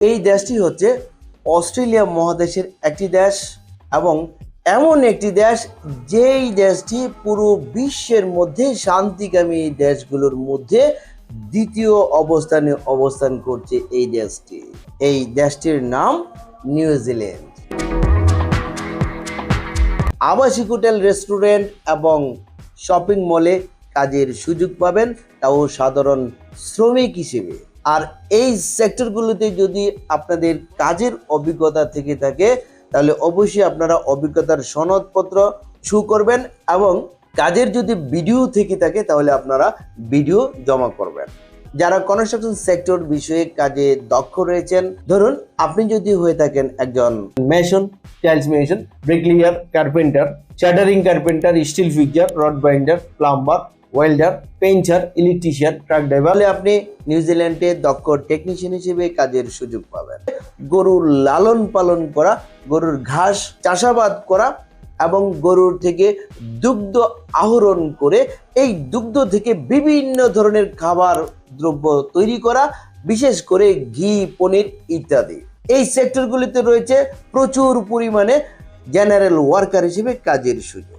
এই দেশটি হচ্ছে অস্ট্রেলিয়া মহাদেশের একটি দেশ এবং এমন একটি দেশ যেই দেশটি পুরো বিশ্বের মধ্যে শান্তিকামী দেশগুলোর মধ্যে দ্বিতীয় অবস্থানে অবস্থান করছে এই দেশটি। এই দেশটির নাম নিউজিল্যান্ড আবাসিক হোটেল, রেস্টুরেন্ট এবং শপিং মলে কাজের সুযোগ পাবেন তাও সাধারণ শ্রমিক হিসেবে। আর এই সেক্টরগুলোতে যদি আপনাদের কাজের অভিজ্ঞতা থেকে থাকে, তাহলে অবশ্যই আপনারা অভিজ্ঞতার সনদপত্র শু করবেন এবং কাজের যদি ভিডিও থেকে থাকে, তাহলে আপনারা ভিডিও জমা করবেন। যারা কনস্ট্রাকশন সেক্টর বিষয়ে কাজে দক্ষ রয়েছেন, ধরুন আপনি যদি হয়ে থাকেন একজন mason tiles mason bricklayer carpenter shuttering carpenter steel fixer rod binder plumber welder painter electrician truck driver আপনি নিউজিল্যান্ডে দক্ষ টেকনিশিয়ান হিসেবে কাজের সুযোগ পাবেন। গরুর লালন পালন করা, গরুর ঘাস চাষাবাদ করা এবং গরুর থেকে দুগ্ধ আহরণ করে এই দুগ্ধ থেকে বিভিন্ন ধরনের খাবার দ্রব্য তৈরি করা, বিশেষ করে ঘি, পনির ইত্যাদি। এই সেক্টরগুলিতে রয়েছে প্রচুর পরিমাণে জেনারেল ওয়ার্কার হিসেবে কাজের সুযোগ।